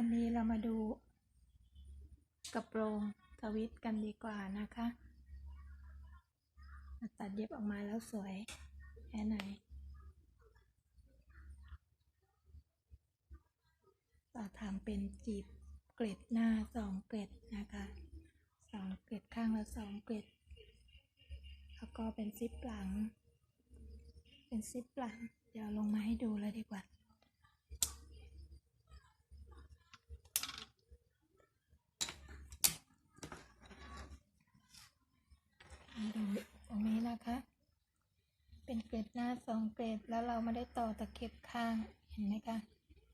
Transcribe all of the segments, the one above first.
วันนี้เรามาดูกระโปรงสวิตกันดีกว่านะคะ ตัดเย็บออกมาแล้วสวยแค่ไหนเราทำเป็นจีบเกล็ดหน้าสองเกล็ดนะคะสองเกล็ดข้างละสองเกล็ด แล้วก็เป็นซิปหลัง เป็นซิปหลัง เดี๋ยวลงมาให้ดูเลยดีกว่า ให้ดูตรงนี้นะคะ เกล็ดหน้าสองเกล็ดแล้วเราไม่ได้ต่อตะเข็บข้างเห็นไหมคะ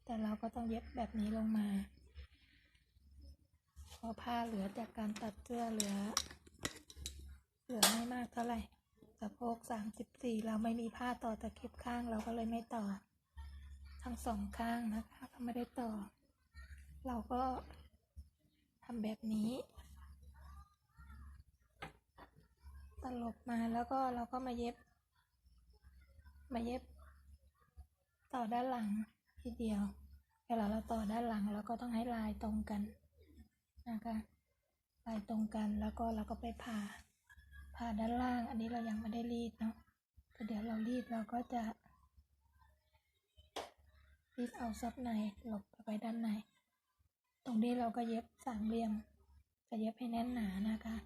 แต่เราก็ต้องเย็บแบบนี้ลงมาพราะผ้าเหลือจากการตัดเสื้อเหลือ เหลือไม่มากเท่าไหร่สะโพกสามสิบสี่เราไม่มีผ้าต่อตะเข็บข้างเราก็เลยไม่ต่อ ทั้งสองข้างนะคะก็ไม่ได้ต่อ เราก็ทำแบบนี้ตลบมาแล้วก็เราก็มาเย็บ มาเย็บ ต่อด้านหลังทีเดียว เวลาเราต่อด้านหลังเราก็ต้องให้ลายตรงกันนะคะลายตรงกันแล้วก็เราก็ไปผ่าผ่าด้านล่าง อันนี้เรายังไม่ได้รีดเนาะแต่เดี๋ยวเรารีดเราก็จะรีดเอาซับในหลบไปด้านใน ตรงนี้เราก็เย็บสามเหลี่ยม จะเย็บให้แน่นหนานะคะ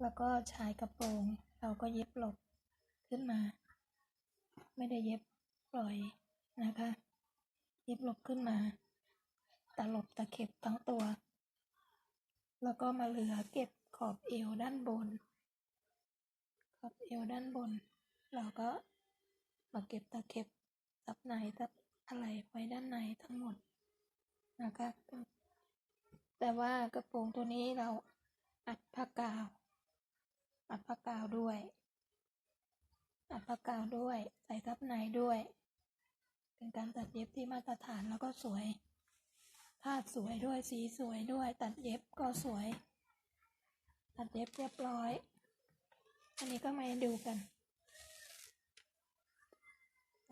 แล้วก็ชายกระโปรง เราก็เย็บหลบขึ้นมา ไม่ได้เย็บปล่อยนะคะ เย็บหลบขึ้นมาตลบตะเข็บทั้งตัว แล้วก็มาเหลือเก็บขอบเอวด้านบน ขอบเอวด้านบน เราก็มาเก็บตะเข็บซับในซับอะไรไว้ด้านในทั้งหมดนะคะแต่ว่ากระโปรงตัวนี้เราอัดผ้ากาว อัดผ้ากาวด้วย อัดผ้ากาวด้วย ใส่ทับในด้วย เป็นการตัดเย็บที่มาตรฐานแล้วก็สวยผ้าสวยด้วยสีสวยด้วย ตัดเย็บก็สวย ตัดเย็บเรียบร้อย อันนี้ก็มาดูกัน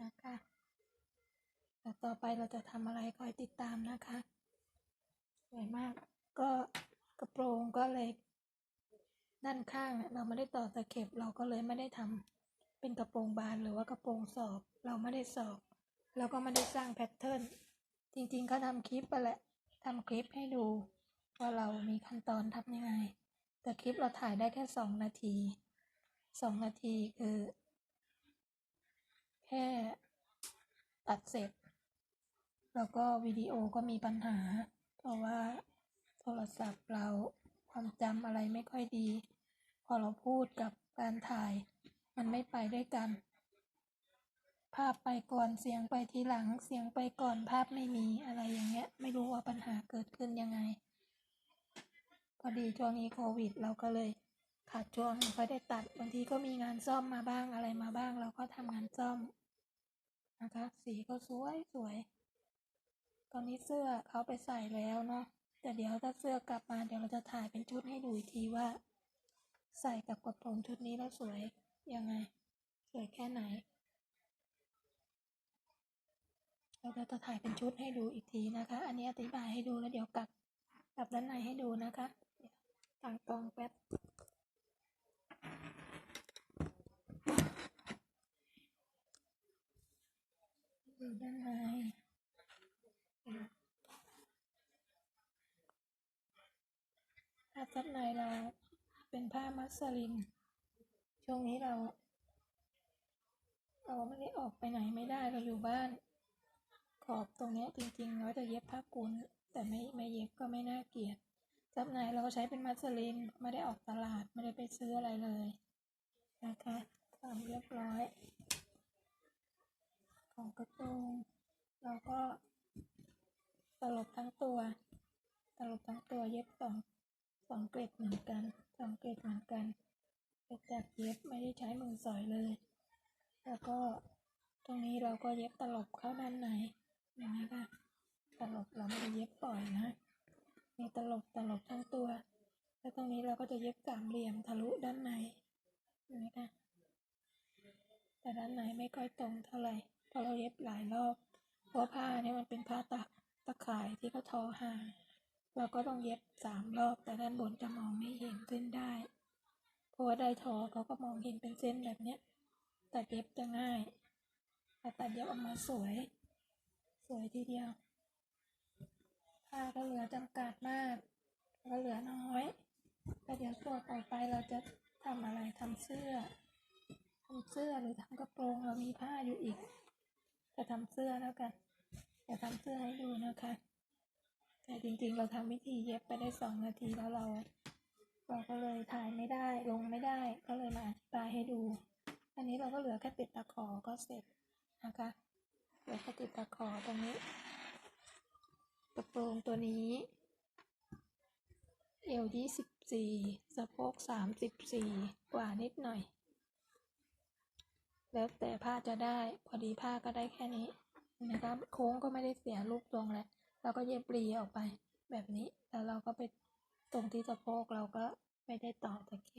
นะคะแต่ต่อไปเราจะทำอะไรคอยติดตามนะคะสวยมากก็กระโปรงก็เลยด้านข้างเราไม่ได้ต่อตะเข็บเราก็เลยไม่ได้ทำ เป็นกระโปรงบานหรือว่ากระโปรงสอบ เราไม่ได้สอบเราก็ไม่ได้สร้างแพทเทิร์นจริงๆก็ทำคลิปไปแหละทำคลิปให้ดู ว่าเรามีขั้นตอนทำยังไง แต่คลิปเราถ่ายได้แค่สองนาทีสองนาทีคือแค่ตัดเสร็จ แล้วก็วิดีโอก็มีปัญหา เพราะว่าโทรศัพท์เราความจำอะไรไม่ค่อยดี พอเราพูดกับการถ่าย มันไม่ไปด้วยกัน ภาพไปก่อนเสียงไปทีหลังเสียงไปก่อนภาพไม่มีอะไรอย่างเงี้ย ไม่รู้ว่าปัญหาเกิดขึ้นยังไง พอดีช่วงนี้โควิด เราก็เลยขาดช่วงไม่ค่อยได้ตัดบางทีก็มีงานซ่อมมาบ้างอะไรมาบ้าง เราก็ทำงานซ่อมนะคะ สีก็สวยสวย ตอนนี้เสื้อเขาไปใส่แล้วเนาะแต่เดี๋ยวถ้าเสื้อกลับมาเดี๋ยวเราจะถ่ายเป็นชุดให้ดูอีกทีว่า ใส่กับกระโปรงชุดนี้แล้วสวย ยังไง สวยแค่ไหน เราจะถ่ายเป็นชุดให้ดูอีกทีนะคะ อันนี้อธิบายให้ดูแล้วเดี๋ยวกลับกลับด้านในให้ดูนะคะตั้งกองแป๊บดูด้านในผ้าซับในเราเป็นผ้ามัสลิน ช่วงนี้เรา เราไม่ได้ออกไปไหนไม่ได้เราอยู่บ้าน ขอบตรงนี้จริงๆเราจะเย็บผ้ากุนแต่ไม่ไม่เย็บก็ไม่น่าเกลียดซับในเราก็ใช้เป็นมัสลินไม่ได้ออกตลาดไม่ได้ไปซื้ออะไรเลยนะคะทำเรียบร้อย ของกระโปรงเราก็ตลบทั้งตัวตลบทั้งตัวเย็บสองสองเกล็ดเหมือนกันสองเกล็ดเหมือนกัน ไปจับเย็บไม่ได้ใช้มือสอยเลย แล้วก็ตรงนี้เราก็เย็บตลบเข้าด้านในอย่างนี้ค่ะ ตลบเราไม่ได้เย็บปล่อยนะมีตลบตลบทั้งตัว แล้วตรงนี้เราก็จะเย็บสามเหลี่ยมทะลุด้านในเห็นไหมคะแต่ด้านในไม่ค่อยตรงเท่าไหร่เพราะเราเย็บหลายรอบเพราะผ้าเนี่ยมันเป็นผ้าตะตะข่ายที่ก็ทอห่างเราก็ต้องเย็บสามรอบแต่ด้านบนจะมองไม่เห็นเส้นได้ เพราะว่าได้ทอเขาก็มองเห็นเป็นเส้นแบบเนี้ยตัดเย็บจะง่ายแต่ตัดเย็บออกมาสวย สวยทีเดียวผ้าก็เหลือจำกัดมากก็เหลือน้อยแต่เดี๋ยวตัวต่อไปเราจะทำอะไรทำเสื้อทำเสื้อหรือทำกระโปรงเรามีผ้าอยู่อีกจะทำเสื้อแล้วกันจะทำเสื้อให้ดูนะคะ แต่จริงๆเราทำวิธีเย็บไปได้สองนาทีแล้วเรา เราก็เลยถ่ายไม่ได้ลงไม่ได้ก็เลยมาอธิบายให้ดู อันนี้เราก็เหลือแค่ติดตะขอก็เสร็จนะคะเหลือแค่ติดตะขอตรงนี้กระโปรงตัวนี้เอวยี่สิบสี่สะโพกสามสิบสี่กว่านิดหน่อย แล้วแต่ผ้าจะได้พอดีผ้าก็ได้แค่นี้นะคะโค้งก็ไม่ได้เสียลูกตรงแล้วเราก็เย็บปรีออกไปแบบนี้แล้วเราก็ไป ตรงที่สะโพกเราก็ไม่ได้ต่อตะเข็บ